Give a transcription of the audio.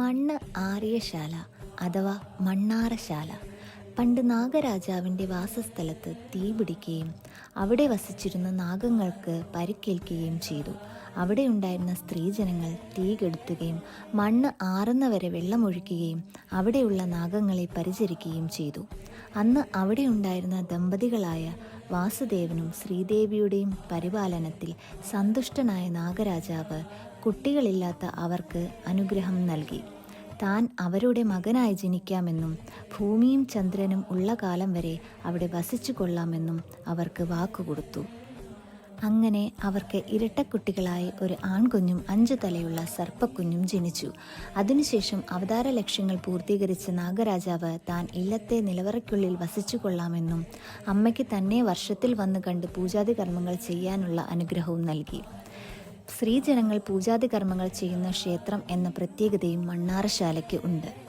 മണ്ണ് ആര്യശാല അഥവാ മണ്ണാറശാല. പണ്ട് നാഗരാജാവിന്റെ വാസസ്ഥലത്ത് തീപിടിക്കുകയും അവിടെ വസിച്ചിരുന്ന നാഗങ്ങൾക്ക് പരിക്കേൽക്കുകയും ചെയ്തു. അവിടെ ഉണ്ടായിരുന്ന സ്ത്രീജനങ്ങൾ തീ കെടുത്തുകയും മണ്ണ് ആറുന്നവരെ വെള്ളമൊഴിക്കുകയും അവിടെയുള്ള നാഗങ്ങളെ പരിചരിക്കുകയും ചെയ്തു. അന്ന് അവിടെ ഉണ്ടായിരുന്ന ദമ്പതികളായ വാസുദേവനും ശ്രീദേവിയുടെയും പരിപാലനത്തിൽ സന്തുഷ്ടനായ നാഗരാജാവ് കുട്ടികളില്ലാത്ത അവർക്ക് അനുഗ്രഹം നൽകി. താൻ അവരുടെ മകനായി ജനിക്കാമെന്നും ഭൂമിയും ചന്ദ്രനും ഉള്ള കാലം വരെ അവിടെ വസിച്ചു കൊള്ളാമെന്നും അവർക്ക് വാക്കുകൊടുത്തു. അങ്ങനെ അവർക്ക് ഇരട്ടക്കുട്ടികളായി ഒരു ആൺകുഞ്ഞും അഞ്ചു തലയുള്ള സർപ്പക്കുഞ്ഞും ജനിച്ചു. അതിനുശേഷം അവതാര ലക്ഷ്യങ്ങൾ പൂർത്തീകരിച്ച നാഗരാജാവ് താൻ ഇല്ലത്തെ നിലവറയ്ക്കുള്ളിൽ വസിച്ചു കൊള്ളാമെന്നും അമ്മയ്ക്ക് തന്നെ വർഷത്തിൽ വന്ന് കണ്ട് പൂജാതി കർമ്മങ്ങൾ ചെയ്യാനുള്ള അനുഗ്രഹവും നൽകി. സ്ത്രീജനങ്ങൾ പൂജാതി കർമ്മങ്ങൾ ചെയ്യുന്ന ക്ഷേത്രം എന്ന പ്രത്യേകതയും മണ്ണാറശാലയ്ക്ക് ഉണ്ട്.